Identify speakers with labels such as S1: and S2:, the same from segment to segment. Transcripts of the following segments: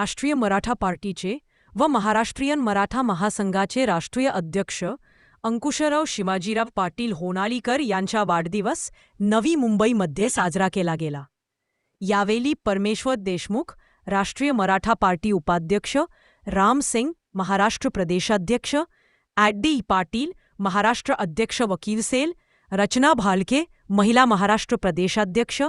S1: राष्ट्रीय मराठा पार्टीचे व महाराष्ट्रीयन मराठा महासंघाचे राष्ट्रीय अध्यक्ष अंकुशराव शिवाजीराव पाटील होनालीकर यांचा वाढदिवस नवी मुंबईमध्ये साजरा केला गेला. यावेळी परमेश्वर देशमुख राष्ट्रीय मराठा पार्टी उपाध्यक्ष राम सिंग महाराष्ट्र प्रदेशाध्यक्ष ॲड्डी पाटील महाराष्ट्र अध्यक्ष वकील सेल रचना भालके महिला महाराष्ट्र प्रदेशाध्यक्ष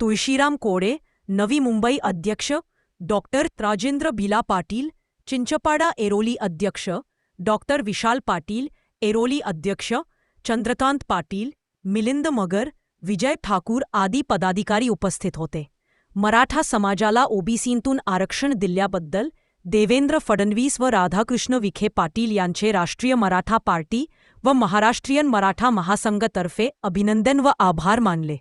S1: तुळशीराम कोडे नवी मुंबई अध्यक्ष डॉक्टर राजेंद्र भिला पाटील चिंचपाडा एरोली अध्यक्ष डॉक्टर विशाल पाटील एरोली अध्यक्ष चंद्रकांत पाटील मिलिंद मगर विजय ठाकूर आदी पदाधिकारी उपस्थित होते. मराठा समाजाला ओबीसीतून आरक्षण दिल्याबद्दल देवेंद्र फडणवीस व राधाकृष्ण विखे पाटील यांचे राष्ट्रीय मराठा पार्टी व महाराष्ट्रीयन मराठा महासंघतर्फे अभिनंदन व आभार मानले.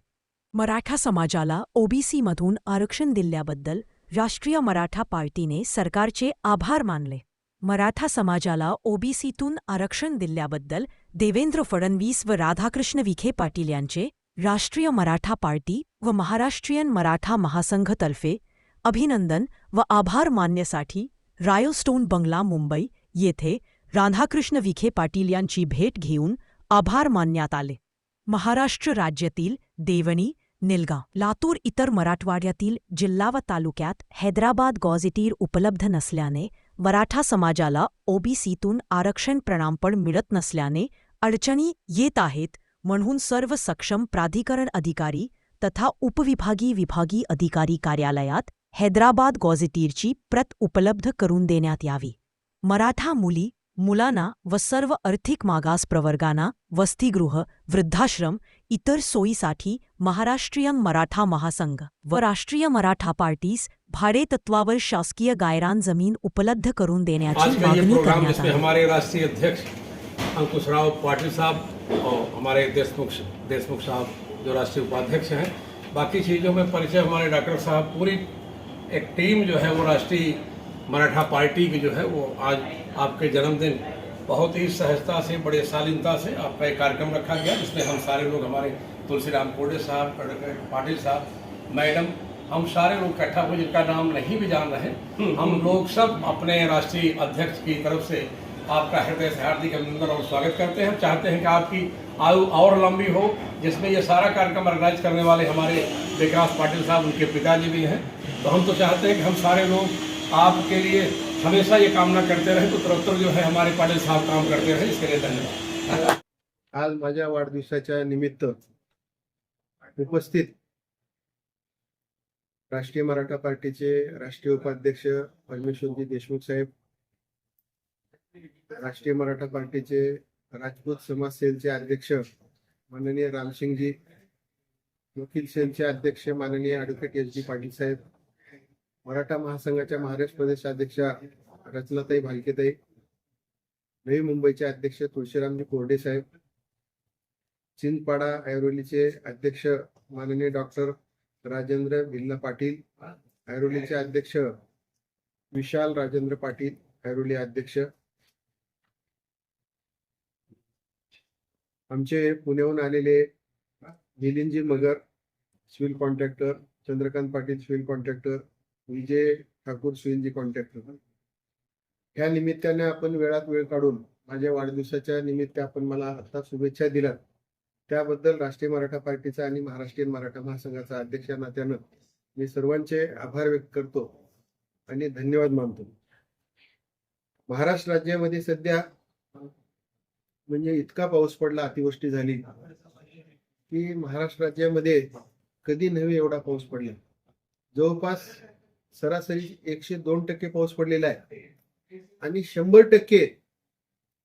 S1: मराठा समाजाला ओबीसीमधून आरक्षण दिल्याबद्दल राष्ट्रीय मराठा पार्टीने सरकारचे आभार मानले. मराठा समाजाला ओबीसीतून आरक्षण दिल्याबद्दल देवेंद्र फडणवीस व राधाकृष्ण विखे पाटील यांचे राष्ट्रीय मराठा पार्टी व महाराष्ट्रीयन मराठा महासंघतर्फे अभिनंदन व आभार मानण्यासाठी रायोस्टोन बंगला मुंबई येथे राधाकृष्ण विखे पाटील यांची भेट घेऊन आभार मानण्यात आले. महाराष्ट्र राज्यातील देवणी निलगाव लातूर इतर मराठवाड्यातील जिल्हा व तालुक्यात हैदराबाद गॉझेटीर उपलब्ध नसल्याने मराठा समाजाला ओबीसीतून आरक्षण प्रणामपण मिळत नसल्याने अडचणी येत आहेत म्हणून सर्व सक्षम प्राधिकरण अधिकारी तथा उपविभागी विभागी अधिकारी कार्यालयात हैदराबाद गॉझेटीरची प्रत उपलब्ध करून देण्यात यावी. मराठा मुली मुलांना व सर्व आर्थिक मागास प्रवर्गांना वसतिगृह वृद्धाश्रम इतर सोयीसाठी महाराष्ट्रीयन मराठा महासंघ व राष्ट्रीय मराठा पार्टीस भाडेतत्वावर शासकीय गायरान ज़मीन उपलब्ध करून देण्याची मागणी करण्यात आली.
S2: हमारे राष्ट्रीय अध्यक्ष अंकुश राव पाटिल साहब और हमारे देशमुख देशमुख साहब जो राष्ट्रीय उपाध्यक्ष हैं बाकी चीज़ों में परिचय हमारे डॉक्टर साहब पूरी एक टीम जो है वो राष्ट्रीय मराठा पार्टी की जो है वो आज आपके जन्मदिन बहुत ही सहजता से बड़े शालीनता से आपका एक कार्यक्रम रखा गया जिसमें हम सारे लोग हमारे तुलसीराम कोडे साहब डॉक्टर पाटिल साहब, मैडम, हम सारे लोग इकट्ठा हुए जिनका नाम नहीं भी जान रहे, हम लोग सब अपने राष्ट्रीय अध्यक्ष की तरफ़ से आपका हृदय से हार्दिक अभिनंदन और स्वागत करते हैं। चाहते हैं कि आपकी आयु और लंबी हो, जिसमें ये सारा कार्यक्रम ऑर्गेनाइज करने वाले हमारे विकास पाटिल साहब, उनके पिताजी भी हैं। तो हम तो चाहते हैं कि हम सारे लोग आपके लिए हमेशा ये कामना करते रहें तो उत्तरोत्तर जो है हमारे पाटिल साहब काम करते रहे। इसके लिए धन्यवाद।
S3: आज माझ्या वाढदिवसाच्या निमित्त उपस्थित राष्ट्रीय मराठा पार्टीचे राष्ट्रीय उपाध्यक्ष परमेश्वरजी देशमुख साहेब राष्ट्रीय मराठा पार्टीचे राजपूत समाज सेलचे अध्यक्ष माननीय रामसिंगजी वकील सेलचे अध्यक्ष माननीय ॲडव्होकेट एस जी पाटील साहेब मराठा महासंघाच्या महाराष्ट्र प्रदेश अध्यक्षा रचनाताई भालकेताई नवी मुंबईचे अध्यक्ष तुळशीरामजी कोरडे साहेब चिंचपाडा ऐरोलीचे अध्यक्ष माननीय डॉक्टर राजेंद्र भिल्ला पाटील ऐरोलीचे अध्यक्ष विशाल राजेंद्र पाटील ऐरोली अध्यक्ष. आमचे पुण्याहून आलेले मिलिंदजी Magar civil contractor Chandrakant Patil civil contractor Vijay Thakur सिव्हिलजी contractor. ह्या निमित्ताने आपण वेळात वेळ काढून माझ्या वाढदिवसाच्या निमित्त आपण मला आता शुभेच्छा दिल्या त्याबद्दल राष्ट्रीय मराठा पार्टीचा आणि महाराष्ट्रीयन मराठा महासंघाचा अध्यक्ष या नात्यानं मी सर्वांचे आभार व्यक्त करतो आणि धन्यवाद मानतो. महाराष्ट्र राज्यामध्ये सध्या म्हणजे इतका पाऊस पडला अतिवृष्टी झाली की महाराष्ट्र राज्यामध्ये कधी नव्हे एवढा पाऊस पडला. जवळपास सरासरी एकशे दोन टक्के पाऊस पडलेला आहे आणि शंभर टक्के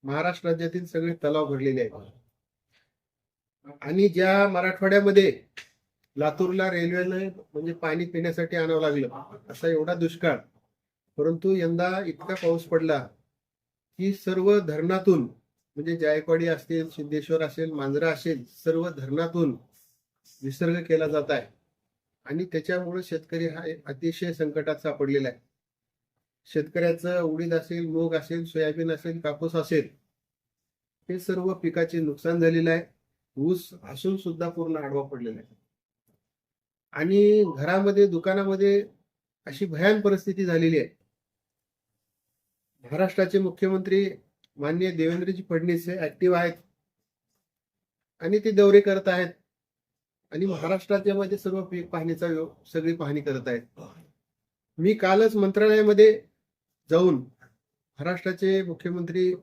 S3: महाराष्ट्र राज्यातील सगळे तलाव भरलेले आहेत. आणि ज्या मराठवाड्यामध्ये लातूरला रेल्वेनं म्हणजे पाणी पिण्यासाठी आणावं लागलं असा एवढा दुष्काळ परंतु यंदा इतका पाऊस पडला की सर्व धरणातून म्हणजे जायकवाडी असतील सिद्धेश्वर असेल मांजरा असेल सर्व धरणातून विसर्ग केला जात आहे. आणि त्याच्यामुळे शेतकरी हा एक अतिशय संकटात सापडलेला आहे. शेतकऱ्याचं उडीद असेल मूग असेल सोयाबीन असेल कापूस असेल हे सर्व पिकाचे नुकसान झालेलं आहे. ऊस असून सुद्धा पूर्ण आडवा पडलेला आहे. आणि घरामध्ये दुकानामध्ये अशी भयान परिस्थिती झालेली आहे. महाराष्ट्राचे मुख्यमंत्री माननीय देवेंद्रजी फडणवीस हे ऍक्टिव्ह आहेत. आणि ते दौरे करत आहेत. आणि महाराष्ट्राच्या मध्ये सर्व पीक पाहणीचा सगळी पाहणी करत आहेत. मी कालच मंत्रालयामध्ये जाऊन महाराष्ट्राचे मुख्यमंत्री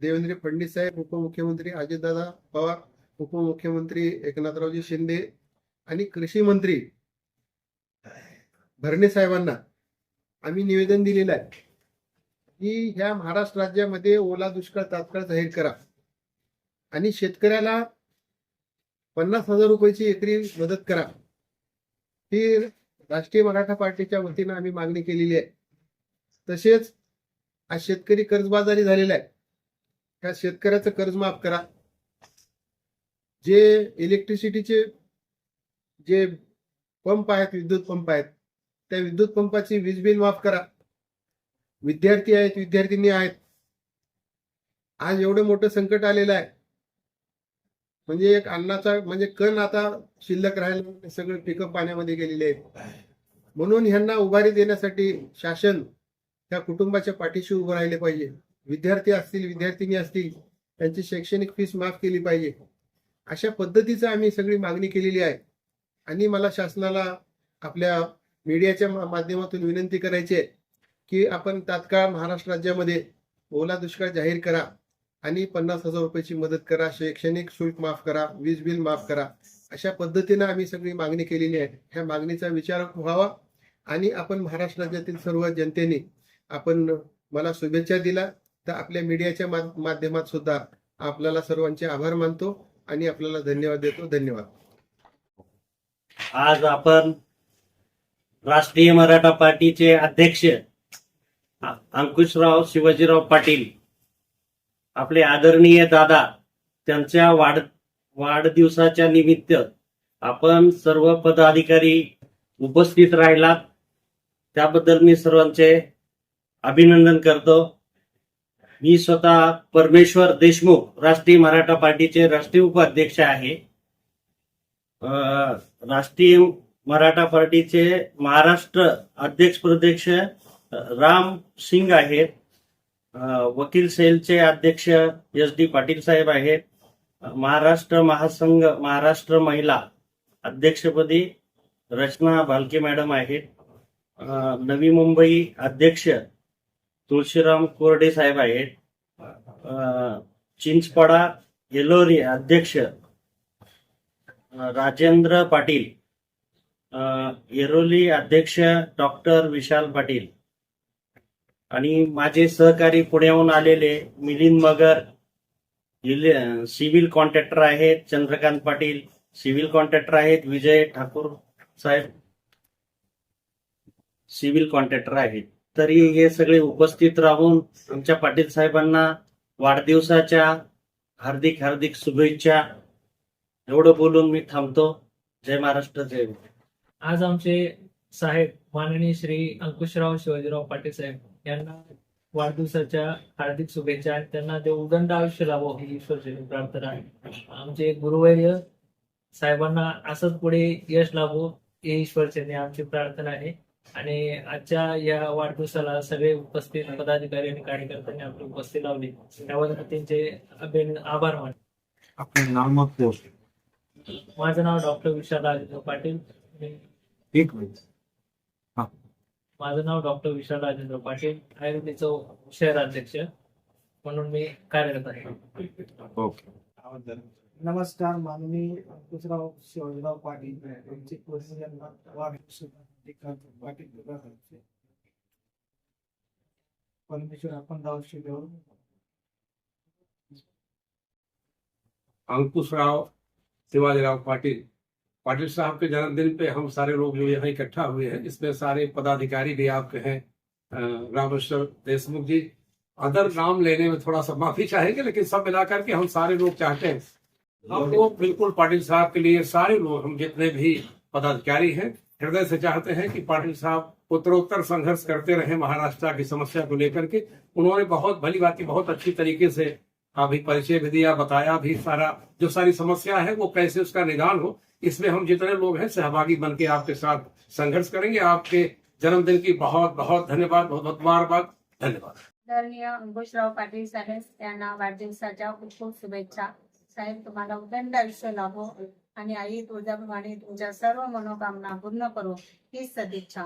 S3: देवेंद्र फडणवीस साहेब उपमुख्यमंत्री अजितदादा पवार उपमुख्यमंत्री एकनाथरावजी शिंदे आणि कृषी मंत्री भरणे साहेबांना आम्ही निवेदन दिलेलं आहे की ह्या महाराष्ट्र राज्यामध्ये ओला दुष्काळ तात्काळ जाहीर करा. आणि शेतकऱ्याला पन्नास हजार रुपयाची एकरी मदत करा. ही राष्ट्रीय मराठा पार्टीच्या वतीनं आम्ही मागणी केलेली आहे. तसेच आज शेतकरी कर्जबाजारी झालेला आहे. त्या शेतकऱ्याचं कर्ज माफ करा. जे इलेक्ट्रिसिटीचे जे पंप आहेत विद्युत पंप आहेत त्या विद्युत पंपाची वीज बिल माफ करा. विद्यार्थी आहेत विद्यार्थिनी आहेत. आज एवढं मोठं संकट आलेलं आहे. म्हणजे एक अन्नाचा म्हणजे कण आता शिल्लक राहिला सगळं पिकं पाण्यामध्ये गेलेले आहेत. म्हणून ह्यांना उभारी देण्यासाठी शासन त्या कुटुंबाच्या पाठीशी उभं राहिले पाहिजे. विद्यार्थी असतील विद्यार्थिनी असतील त्यांची शैक्षणिक फीस माफ केली पाहिजे. अशा पद्धतीचं आम्ही सगळी मागणी केलेली आहे. आणि मला शासनाला आपल्या मीडियाच्या मा- माध्यमातून विनंती करायची आहे की आपण तात्काळ महाराष्ट्र राज्यामध्ये ओला दुष्काळ जाहीर करा आणि पन्नास हजार रुपयाची मदत करा शैक्षणिक शुल्क माफ करा वीज बिल माफ करा. अशा पद्धतीनं आम्ही सगळी मागणी केलेली आहे. ह्या मागणीचा विचार व्हावा आणि आपण महाराष्ट्र राज्यातील सर्व जनतेने आपण मला शुभेच्छा दिला तर आपल्या मीडियाच्या मा- माध्यमात सुद्धा आपल्याला सर्वांचे आभार मानतो. आणि आपल्याला धन्यवाद देतो. धन्यवाद.
S4: आज आपण राष्ट्रीय मराठा पार्टीचे अध्यक्ष अंकुशराव शिवाजीराव पाटील आपले आदरणीय दादा त्यांच्या वाढ वाढदिवसाच्या निमित्त आपण सर्व पदाधिकारी उपस्थित राहिलात. त्याबद्दल मी सर्वांचे अभिनंदन करतो. मी स्वतः परमेश्वर देशमुख राष्ट्रीय मराठा पार्टीचे राष्ट्रीय उपाध्यक्ष आहे. राष्ट्रीय मराठा पार्टीचे महाराष्ट्र अध्यक्ष प्रदेश राम सिंग आहेत. वकील सेलचे अध्यक्ष एस डी पाटील साहेब आहेत. महाराष्ट्र महासंघ महाराष्ट्र महिला अध्यक्षपदी रचना भालके मॅडम आहेत. नवी मुंबई अध्यक्ष तुळशीराम कोरडे साहेब आहेत. चिंचपाडा येलोरी अध्यक्ष राजेंद्र पाटील येरोली अध्यक्ष डॉक्टर विशाल पाटील आणि माझे सहकारी पुण्याहून आलेले मिलिंद मगर इले- सिव्हिल कॉन्ट्रॅक्टर आहेत चंद्रकांत पाटील सिव्हिल कॉन्ट्रॅक्टर आहेत विजय ठाकूर साहेब सिव्हिल कॉन्ट्रॅक्टर आहेत. तरी हे सगळे उपस्थित राहून आमच्या पाटील साहेबांना वाढदिवसाच्या हार्दिक हार्दिक शुभेच्छा. एवढं बोलून मी थांबतो. जय महाराष्ट्र जय
S5: आज आमचे साहेब माननीय श्री अंकुशराव शिवाजीराव पाटील साहेब यांना वाढदिवसाच्या हार्दिक शुभेच्छा आहेत त्यांना ते उदंड आयुष्य लाभो ही ईश्वरची प्रार्थना आहे. आमचे गुरुवैर्य साहेबांना असंच पुढे यश लाभो ही ईश्वरचरणी आमची प्रार्थना आहे. आणि आजच्या या वाढदिवसाला सगळे उपस्थित पदाधिकारी आणि कार्यकर्त्यांनी आपली उपस्थिती लावली. त्याबद्दल त्यांचे अभिन- आभार मान
S6: आपलं नाव मग पोस्ट
S5: माझं नाव डॉक्टर विशाल राजेंद्र पाटील.
S6: एक मिनिट.
S5: माझं नाव डॉक्टर विशाल राजेंद्र पाटील. आयुर्वेदीचं शहराध्यक्ष म्हणून मी कार्यरत आहे.
S6: ओके.
S7: नमस्कार माननीय अंकुशराव शिवाजीराव पाटील. यांचे
S2: अंकुश राव शिवाजी पाटिल। पाटिल साहब के जन्मदिन पे हम सारे लोग जो यहाँ इकट्ठा हुए हैं, इसमें सारे पदाधिकारी भी आपके हैं रामेश्वर देशमुख जी। अदर नाम लेने में थोड़ा सा माफ़ी चाहेंगे, लेकिन सब मिलाकर के हम सारे लोग चाहते हैं। हम लोग बिल्कुल पाटिल साहब के लिए सारे लोग, हम जितने भी पदाधिकारी हैं हृदय से चाहते हैं कि पाटिल साहब उत्तरोत्तर संघर्ष करते रहे महाराष्ट्र की समस्या को लेकर के। उन्होंने बहुत भली बात बहुत अच्छी तरीके से अभी परिचय भी दिया, बताया भी सारा, जो सारी समस्या है, वो कैसे उसका निदान हो, इसमें हम जितने लोग हैं, सहभागी बन के आपके साथ संघर्ष करेंगे। आपके जन्मदिन की बहुत बहुत धन्यवाद, बहुत बहुत मुबारकबाद धन्यवाद।
S8: आदरणीय अंकुशराव पाटील साहेब यांना वाढदिवसाच्या खूप खूप शुभेच्छा। साहेब तुम्हाला उदंड आयुष्य लाभो। आणि आई तुझ्याप्रमाणे तुमच्या सर्व मनोकामना पूर्ण करो हीच सदिच्छा.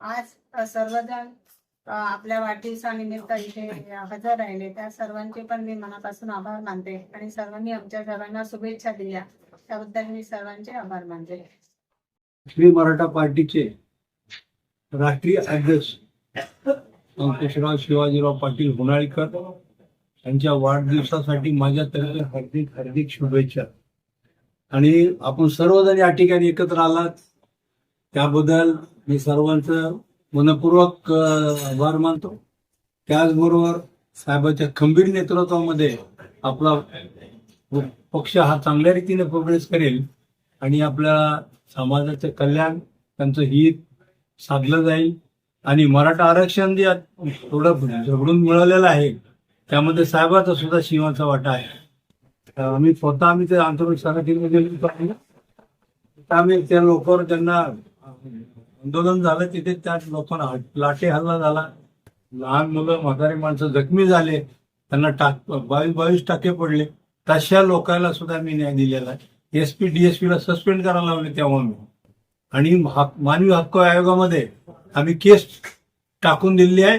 S8: आज सर्वजण आपल्या वाढदिवसानिमित्त इथे हजर राहिले. त्या सर्वांचे पण मी मनापासून आभार मानते आणि सर्वांनी आमच्या सर्वांना शुभेच्छा दिल्या. त्याबद्दल मी सर्वांचे आभार मानते.
S9: श्री मराठा पार्टीचे राष्ट्रीय अध्यक्ष अंकुशराव शिवाजीराव पाटील होणाळीकर यांच्या वाढदिवसासाठी माझ्यातर्फे हार्दिक हार्दिक शुभेच्छा. आणि आपण सर्वजण या ठिकाणी एकत्र आलात. त्याबद्दल मी सर्वांचं मनपूर्वक आभार मानतो. त्याचबरोबर साहेबांच्या खंबीर नेतृत्वामध्ये आपला पक्ष हा चांगल्या रीतीने प्रोग्रेस करेल आणि आपल्या समाजाचं कल्याण त्यांचं हित साधलं जाईल. आणि मराठा आरक्षण जे थोडं झगडून मिळालेलं आहे त्यामध्ये साहेबाचा सुद्धा शिवाचा वाटा आहे. आम्ही स्वतः आम्ही ते आंतरराष्ट्रीय संघटनेमध्ये गेलो होतो. आम्ही त्या लोकांवर त्यांना आंदोलन झालं. तिथे त्या लोकांना लाटे लाठी हल्ला झाला. लहान मुलं म्हातारी माणसं जखमी झाले. त्यांना टाक बावीस बावीस टाके पडले. तशा लोकांना सुद्धा मी न्याय दिलेला आहे. एस पी डीएसपी ला सस्पेंड करायला लावले तेव्हा मी. आणि मानवी हक्क आयोगामध्ये आम्ही केस टाकून दिलेली आहे.